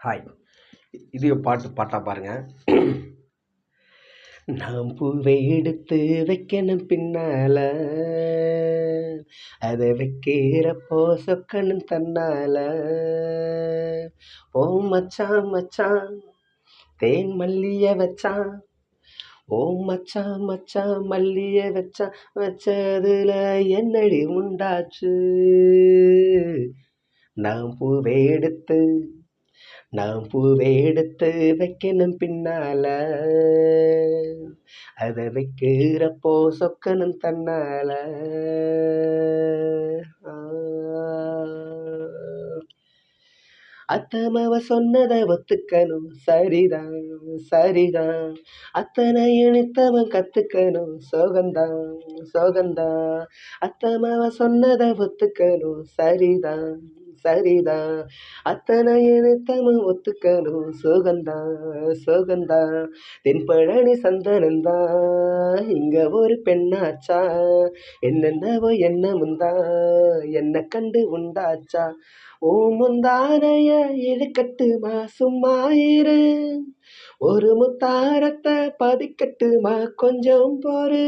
Hi இது பாட்டு பாட்டாக பாருங்கள் நாம் பூவை எடுத்து வைக்கணும் பின்னால. அதை வைக்கிறப்போ சொக்கணும் தன்னால. ஓ மச்சான் மச்சான் தேன் மல்லிய வச்சான் ஓ மச்சான் மச்சான் மல்லிய வச்சான் வச்சதுல என்னடி உண்டாச்சு? நான் பூவை எடுத்து நான் பூவை எடுத்து வைக்கணும் பின்னால. அதை வைக்கிறப்போ சொக்கணும் தன்னால. அத்தமவ சொன்னதை ஒத்துக்கணும். சரிதான் சரிதான். அத்தனை இனித்தவன் கத்துக்கணும். சோகந்தான் சோகந்தான். அத்தமவ சொன்னதை ஒத்துக்கணும். சரிதான். சரிதான் அத்தனை இனித்தவன் ஒத்துக்கணும். சோகந்தா சோகந்தா. தென்பழனி சந்தனந்தா. இங்க ஒரு பெண்ணாச்சா? என்னென்னவோ என்னமுந்தா என்ன கண்டு உண்டாச்சா? ஓ முந்தானைய இழுக்கட்டுமா சும்மா இரு. ஒரு முத்தாரத்தை பதிக்கட்டுமா கொஞ்சம் போரு.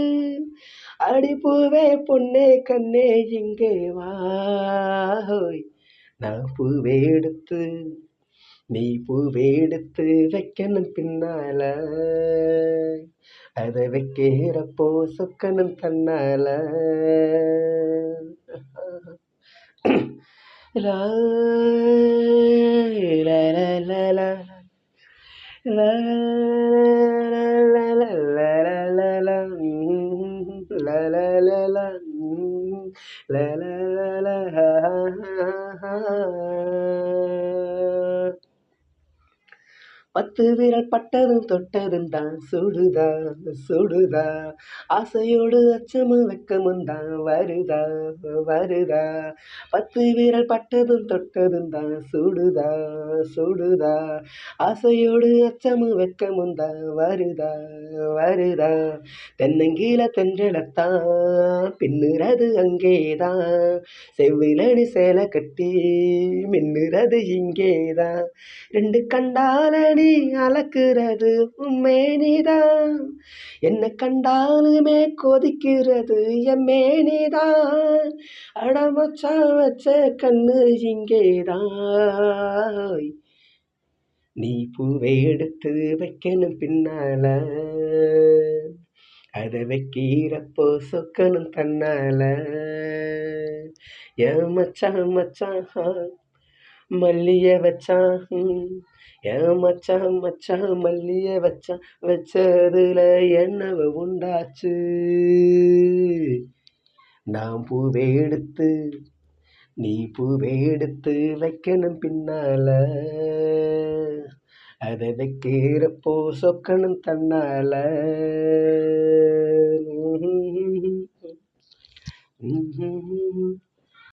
அடிப்பூவே பொண்ணே கண்ணே இங்கே வா. நான் பூவேடுத்து நீ பூவேடுத்து வைக்கணும் பின்னால. அதை வைக்கிறப்போ சொக்கணும் தன்னால. la la la la la لها பத்து விரல் பட்டதும் தொட்டதும் தான் சுடுதா சுடுதா. ஆசையோடு அச்சமும் வெக்கமும் தான் வருதா வருதா. பத்து விரல் பட்டதும் தொட்டதும் தான் சுடுதா சுடுதா. ஆசையோடு அச்சமும் வெக்கமும் தான் வருதா வருதா. தென்னங்கீழ தென்றலத்தான் பின்னுறது அங்கேதான். செவ்விலடி சேலை கட்டி மின்னுறது இங்கேதான். ரெண்டு கண்டாலடி அளக்குறது உண்மேனிதான் என்ன கண்டாலுமே கொதிக்கிறது எம்மேனிதான் அடமச்சா வச்ச கண்ணு இங்கேதான். நீ பூவை எடுத்து வைக்கணும் பின்னால. அதை வைக்கிறப்போ சொக்கணும் தன்னால. ஏன் மச்சான் மச்சான் மல்லிய வச்சான். ம். ஏன் மச்சான் மச்சான் மல்லிய வச்சான். வச்சதுல என்னவ உண்டாச்சு? நான் பூவே எடுத்து நீ பூவே எடுத்து வைக்கணும் பின்னால. அதை வைக்கிறப்போ சொக்கணும் தன்னால. Mm-hmm.